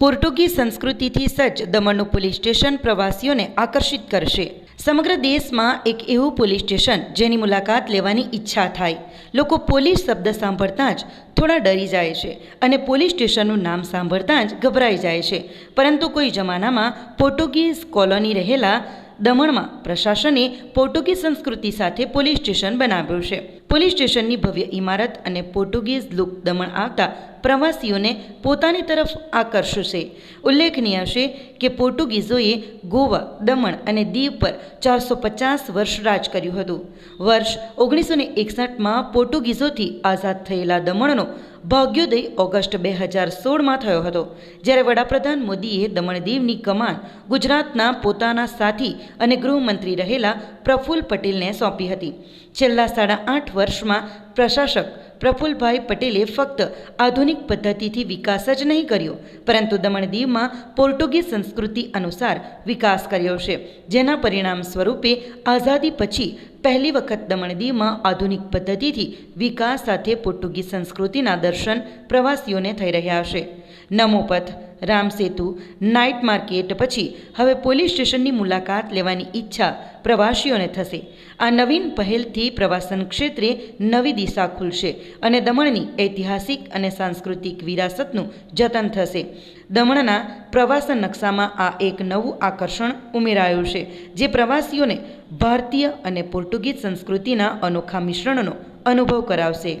Portuguese સંસ્કૃતિથી સજ્જ દમણનું police station પ્રવાસીઓને આકર્ષિત કરશે. સમગ્ર દેશમાં એક એવું પોલીસ સ્ટેશન જેની મુલાકાત લેવાની ઈચ્છા થાય. લોકો પોલીસ શબ્દ સાંભળતા જ થોડા ડરી જાય છે અને પોલીસ સ્ટેશનનું નામ સાંભળતા જ ગભરાઈ જાય છે. પરંતુ કોઈ જમાનામાં પોર્ટુગીઝ કોલોની રહેલા દમણમાં પ્રશાસને પોર્ટુગીઝ સંસ્કૃતિ સાથે પોલીસ સ્ટેશન બનાવ્યું છે. પોલીસ સ્ટેશનની ભવ્ય ઇમારત અને પોર્ટુગીઝ લુક દમણ આવતા પ્રવાસીઓને પોતાની તરફ આકર્ષશે. ઉલ્લેખનીય છે કે પોર્ટુગીઝોએ ગોવા, દમણ અને દીવ પર ચારસો પચાસ વર્ષ રાજ કર્યું હતું. વર્ષ ઓગણીસો ને એકસઠમાં પોર્ટુગીઝોથી આઝાદ થયેલા દમણનો ભાગ્યોદય ઓગસ્ટ બે હજાર સોળમાં થયો હતો, જ્યારે વડાપ્રધાન મોદીએ દમણ દીવની કમાન ગુજરાતના પોતાના સાથી અને ગૃહમંત્રી રહેલા પ્રફુલ્લ પટેલને સોંપી હતી. છેલ્લા સાડા આઠ વર્ષમાં પ્રશાસક પ્રફુલ્લભાઈ પટેલે ફક્ત આધુનિક પદ્ધતિથી વિકાસ જ નહીં કર્યો, પરંતુ દમણ દીવમાં પોર્ટુગીઝ સંસ્કૃતિ અનુસાર વિકાસ કર્યો છે, જેના પરિણામ સ્વરૂપે આઝાદી પછી પહેલી વખત દમણ દીવમાં આધુનિક પદ્ધતિથી વિકાસ સાથે પોર્ટુગીઝ સંસ્કૃતિના દર્શન પ્રવાસીઓને થઈ રહ્યા છે. નમોપથ રામસેતુ નાઇટ માર્કેટ પછી હવે પોલીસ સ્ટેશનની મુલાકાત લેવાની ઈચ્છા પ્રવાસીઓને થશે. આ નવીન પહેલથી પ્રવાસન ક્ષેત્રે નવી દિશા ખુલશે અને દમણની ઐતિહાસિક અને સાંસ્કૃતિક વિરાસતનું જતન થશે. દમણના પ્રવાસન નકશામાં આ એક નવું આકર્ષણ ઉમેરાયું છે, જે પ્રવાસીઓને ભારતીય અને પોર્ટુગીઝ સંસ્કૃતિના અનોખા મિશ્રણનો અનુભવ કરાવશે.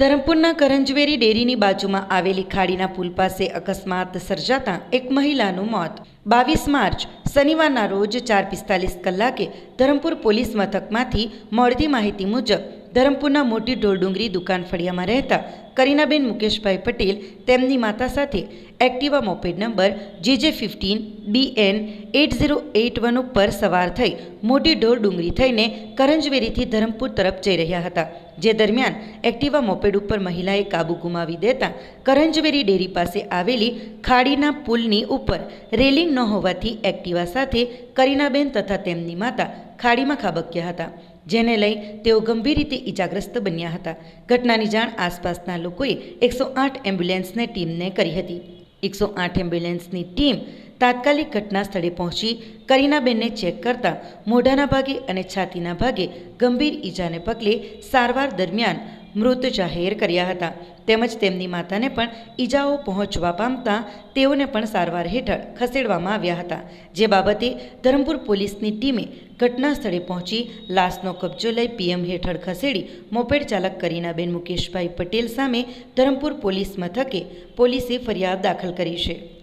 ધરમપુરના કરંજવેરી ડેરીની બાજુમાં આવેલી ખાડીના પુલ પાસે અકસ્માત સર્જાતા એક મહિલાનું મોત. બાવીસ માર્ચ, શનિવારના રોજ ચાર પિસ્તાલીસ કલાકે ધરમપુર પોલીસ મથકમાંથી મળતી માહિતી મુજબ ધરમપુરના મોટી ઢોરડુંગરી દુકાન ફળિયામાં રહેતા કરીનાબેન મુકેશભાઈ પટેલ તેમની માતા સાથે Activa moped number JJ fifteen BN eight zero eight one ઉપર સવાર થઈ મોટી ઢોર ડુંગરી થઈને કરંજવેરીથી ધરમપુર તરફ જઈ રહ્યા હતા, જે દરમિયાન એક્ટિવા મોપેડ ઉપર મહિલાએ કાબુ ગુમાવી દેતા કરંજવેરી ડેરી પાસે આવેલી ખાડીના પુલની ઉપર રેલિંગ ન હોવાથી એક્ટિવા સાથે કરીનાબેન તથા તેમની માતા ખાડીમાં ખાબક્યા હતા. જેને લઈ તેઓ ગંભીર રીતે ઈજાગ્રસ્ત બન્યા હતા. ઘટનાની જાણ આસપાસના લોકોએ એકસો આઠ એમ્બ્યુલન્સને ટીમને કરી હતી. એકસો આઠ એમ્બ્યુલન્સની ટીમ તાત્કાલિક ઘટના સ્થળે પહોંચી, કરીનાબેનને ચેક કરતા મોઢાના ભાગે અને છાતીના ભાગે ગંભીર ઈજાને પગલે સારવાર દરમિયાન મૃત જાહેર કર્યા હતા. તેમજ તેમની માતાને પણ ઈજાઓ પહોંચવા પામતા તેઓને પણ સારવાર હેઠળ ખસેડવામાં આવ્યા હતા. જે બાબતે ધરમપુર પોલીસની ટીમે ઘટના સ્થળે પહોંચી લાશનો કબજો લઈ પીએમ હેઠળ ખસેડી મોપેડ ચાલક કરીનાબેન મુકેશભાઈ પટેલ સામે ધરમપુર પોલીસ મથકે પોલીસે ફરિયાદ દાખલ કરી છે.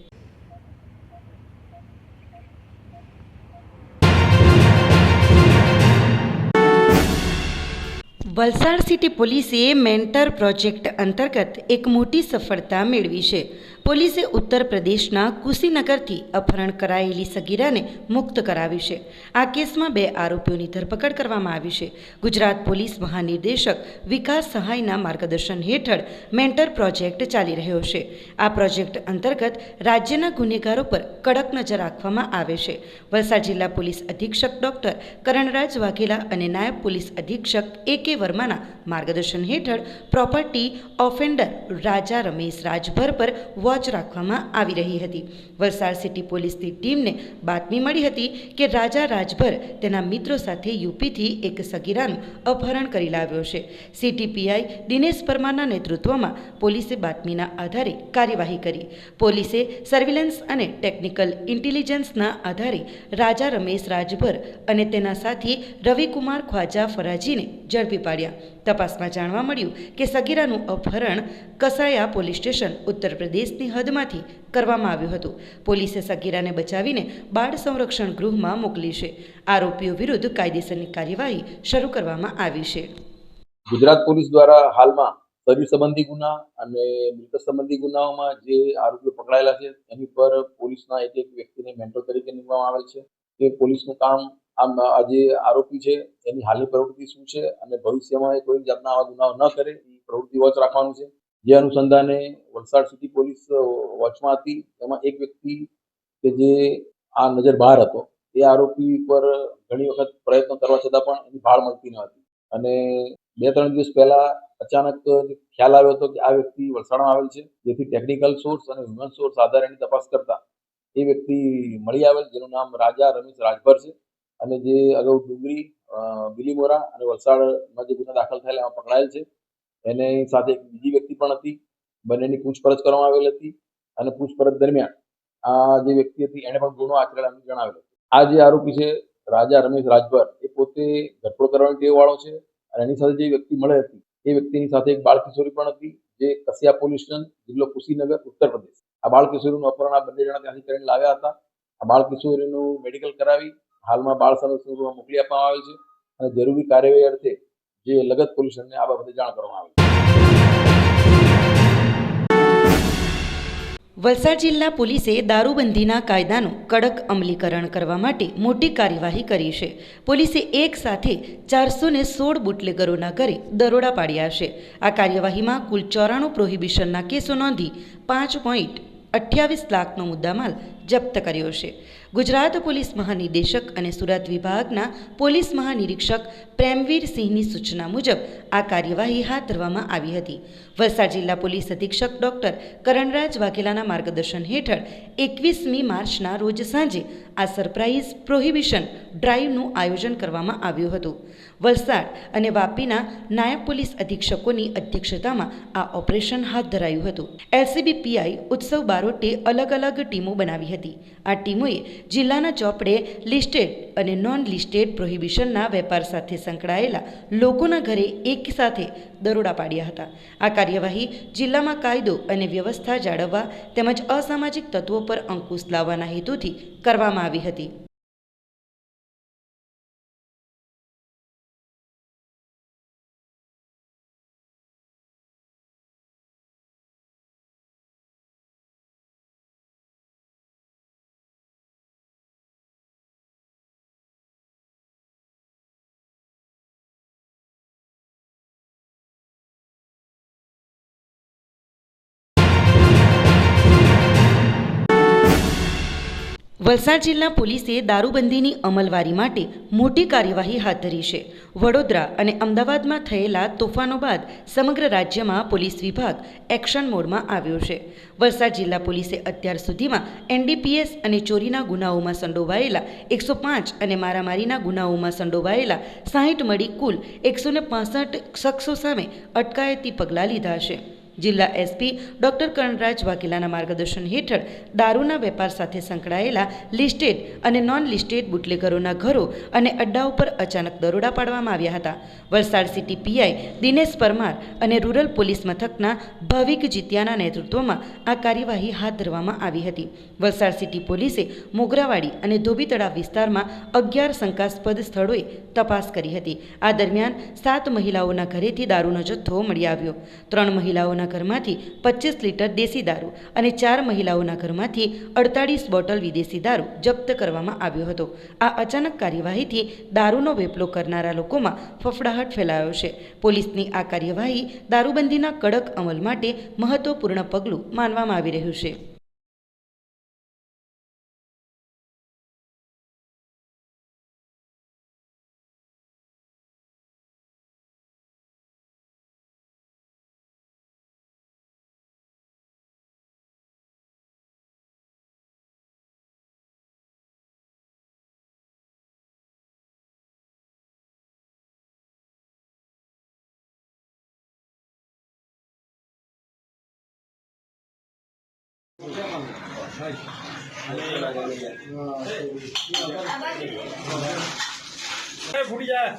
વલસાડ સિટી પોલીસે મેન્ટર પ્રોજેક્ટ અંતર્ગત એક મોટી સફળતા મેળવી છે. પોલીસે ઉત્તર પ્રદેશના કુશીનગરથી અપહરણ કરાયેલી સગીરાને મુક્ત કરાવી છે. આ કેસમાં બે આરોપીઓની ધરપકડ કરવામાં આવી છે. ગુજરાત પોલીસ મહાનિર્દેશક વિકાસ સહાયના માર્ગદર્શન હેઠળ મેન્ટર પ્રોજેક્ટ ચાલી રહ્યો છે. આ પ્રોજેક્ટ અંતર્ગત રાજ્યના ગુનેગારો પર કડક નજર રાખવામાં આવે છે. વલસાડ જિલ્લા પોલીસ અધિક્ષક ડોક્ટર કરણરાજ વાઘેલા અને નાયબ પોલીસ અધિક્ષક એ કે વર્માના માર્ગદર્શન હેઠળ પ્રોપર્ટી ઓફેન્ડર રાજા રમેશ રાજભર પર વોચ રાખવામાં આવી રહી હતી. વલસાડ સિટી પોલીસની ટીમને બાતમી મળી હતી કે રાજા રાજભર તેના મિત્રો સાથે યુપીથી એક સગીરાનું અપહરણ કરી લાવ્યો છે. સીટીપીઆઈ દિનેશ પરમારના નેતૃત્વમાં પોલીસે બાતમીના આધારે કાર્યવાહી કરી. પોલીસે સર્વેલન્સ અને ટેકનિકલ ઇન્ટેલિજન્સના આધારે રાજા રમેશ રાજભર અને તેના સાથી રવિકુમાર ખ્વાજા ફરાજીને ઝડપી પાડ્યા. તપાસમાં જાણવા મળ્યું કે સગીરાનું અપહરણ કસાયા પોલીસ સ્ટેશન ઉત્તર પ્રદેશની હદમાંથી કરવામાં આવ્યું હતું. પોલીસે સગીરાને બચાવીને બાળ સંરક્ષણ ગૃહમાં મોકલી છે. આરોપીઓ વિરુદ્ધ કાયદેસરની કાર્યવાહી શરૂ કરવામાં આવી છે. ગુજરાત પોલીસ દ્વારા હાલમાં શરીર સંબંધી ગુના અને મૃત સંબંધી ગુનાઓમાં જે આરોપીઓ પકડાયેલા છે, એની પર પોલીસના એક એક વ્યક્તિને મેન્ટર તરીકે નિમવામાં આવેલ છે. તે પોલીસનું કામ આમ આ જે આરોપી છે, એની હાલની પ્રવૃત્તિ શું છે અને ભવિષ્યમાં એ કોઈ જાતના આવા ગુનાઓ ન કરે, એ પ્રવૃત્તિ વોચ રાખવાનું છે. જે અનુસંધાને વલસાડ સિટી પોલીસ વોચમાં હતી એમાં એક વ્યક્તિ કે જે આ નજર બહાર હતો, એ આરોપી પર ઘણી વખત પ્રયત્નો કરવા છતાં પણ એની ભાળ મળતી ન હતી. અને બે ત્રણ દિવસ પહેલા અચાનક ખ્યાલ આવ્યો હતો કે આ વ્યક્તિ વલસાડમાં આવેલ છે, જેથી ટેકનિકલ સોર્સ અને હ્યુમન સોર્સ આધારે તપાસ કરતા એ વ્યક્તિ મળી આવેલ, જેનું નામ રાજા રમેશ રાજભર છે. અને જે અગાઉ ડુંગરી બિલીમોરા અને વલસાડમાં જે ગુના દાખલ થયેલા એમાં પકડાયેલ છે. એને સાથે એક બીજી વ્યક્તિ પણ હતી. બંનેની પૂછપરછ કરવામાં આવેલ હતી અને પૂછપરછ દરમિયાન આ જે વ્યક્તિ હતી એણે પણ ગુનો આચરેલા જણાવેલ આ જે આરોપી છે રાજા રમેશ રાજભર એ પોતે ઘટપોળ કરવાની ટેવ વાળો છે અને એની સાથે જે વ્યક્તિ મળે હતી, એ વ્યક્તિની સાથે એક બાળ કિશોરી પણ હતી, જે કસિયા પોલીસ સ્ટેશન, જિલ્લો કુશીનગર, ઉત્તર પ્રદેશ. આ બાળ કિશોરીનું અપહરણ આ બંને જણા ત્યાંથી કરીને લાવ્યા હતા. આ બાળ કિશોરીનું મેડિકલ કરાવી હાલમાં બાળ સંરક્ષણ મોકલી આપવામાં આવેલ છે અને જરૂરી કાર્યવાહી અર્થે જે લગત પોલીસને આ બાબતે જાણ કરવામાં આવી વલસાડ જિલ્લા પોલીસે દારૂબંધીના કાયદાનું કડક અમલીકરણ કરવા માટે મોટી કાર્યવાહી કરી છે. પોલીસે એક સાથે ચારસો ને સોળ બુટલેગરોના ઘરે દરોડા પાડ્યા છે. આ કાર્યવાહીમાં કુલ ચોરાણું પ્રોહિબિશનના કેસો નોંધી પાંચ પોઈન્ટ અઠ્યાવીસ લાખનો મુદ્દામાલ જપ્ત કર્યો છે. ગુજરાત પોલીસ મહાનિદેશક અને સુરત વિભાગના પોલીસ મહાનિરીક્ષક પ્રેમવીર સિંહની સૂચના મુજબ આ કાર્યવાહી હાથ ધરવામાં આવી હતી. વલસાડ જિલ્લા પોલીસ અધિક્ષક ડોક્ટર કરણરાજ વાઘેલાના માર્ગદર્શન હેઠળ એકવીસમી માર્ચના રોજ સાંજે આ સરપ્રાઇઝ પ્રોહિબિશન ડ્રાઈવનું આયોજન કરવામાં આવ્યું હતું. વલસાડ અને વાપીના નાયબ પોલીસ અધિક્ષકોની અધ્યક્ષતામાં આ ઓપરેશન હાથ ધરાયું હતું. એલસીબી પીઆઈ ઉત્સવ બારોટે અલગ અલગ ટીમો બનાવી હતી. આ ટીમોએ જિલ્લાના ચોપડે લિસ્ટેડ અને નોન લિસ્ટેડ પ્રોહિબિશનના વેપાર સાથે સંકળાયેલા લોકોના ઘરે એક સાથે દરોડા પાડ્યા હતા. આ કાર્યવાહી જિલ્લામાં કાયદો અને વ્યવસ્થા જાળવવા તેમજ અસામાજિક તત્વો પર અંકુશ લાવવાના હેતુથી કરવામાં આવી હતી. વલસાડ જિલ્લા પોલીસે દારૂબંધીની અમલવારી માટે મોટી કાર્યવાહી હાથ ધરી છે. વડોદરા અને અમદાવાદમાં થયેલા તોફાનો બાદ સમગ્ર રાજ્યમાં પોલીસ વિભાગ એક્શન મોડમાં આવ્યો છે. વલસાડ જિલ્લા પોલીસે અત્યાર સુધીમાં એનડીપીએસ અને ચોરીના ગુનાઓમાં સંડોવાયેલા એકસો પાંચ અને મારામારીના ગુનાઓમાં સંડોવાયેલા સાહીઠ મળી કુલ એકસો ને શખ્સો સામે અટકાયતી પગલાં લીધા છે. જિલ્લા એસપી ડોક્ટર કરણરાજ વાઘેલાના માર્ગદર્શન હેઠળ દારૂના વેપાર સાથે સંકળાયેલા લિસ્ટેડ અને નોન લિસ્ટેડ બુટલેગરોના ઘરો અને અડ્ડાઓ પર અચાનક દરોડા પાડવામાં આવ્યા હતા. વલસાડ સિટી પીઆઈ દિનેશ પરમાર અને રૂરલ પોલીસ મથકના ભાવિક જીત્યાના નેતૃત્વમાં આ કાર્યવાહી હાથ ધરવામાં આવી હતી. વલસાડ સિટી પોલીસે મોગરાવાડી અને ધોબી તળાવ વિસ્તારમાં અગિયાર શંકાસ્પદ સ્થળોએ તપાસ કરી હતી. આ દરમિયાન સાત મહિલાઓના ઘરેથી દારૂનો જથ્થો મળી આવ્યો. ત્રણ મહિલાઓના ઘરમાંથી પચીસ લીટર દેશી દારૂ અને ચાર મહિલાઓના ઘરમાંથી અડતાળીસ બોટલ વિદેશી દારૂ જપ્ત કરવામાં આવ્યો હતો. આ અચાનક કાર્યવાહીથી દારૂનો વેપલો કરનારા લોકોમાં ફફડાહટ ફેલાયો છે. પોલીસની આ કાર્યવાહી દારૂબંધીના કડક અમલ માટે મહત્વપૂર્ણ પગલું માનવામાં આવી રહ્યું છે. એ ફૂટી જાય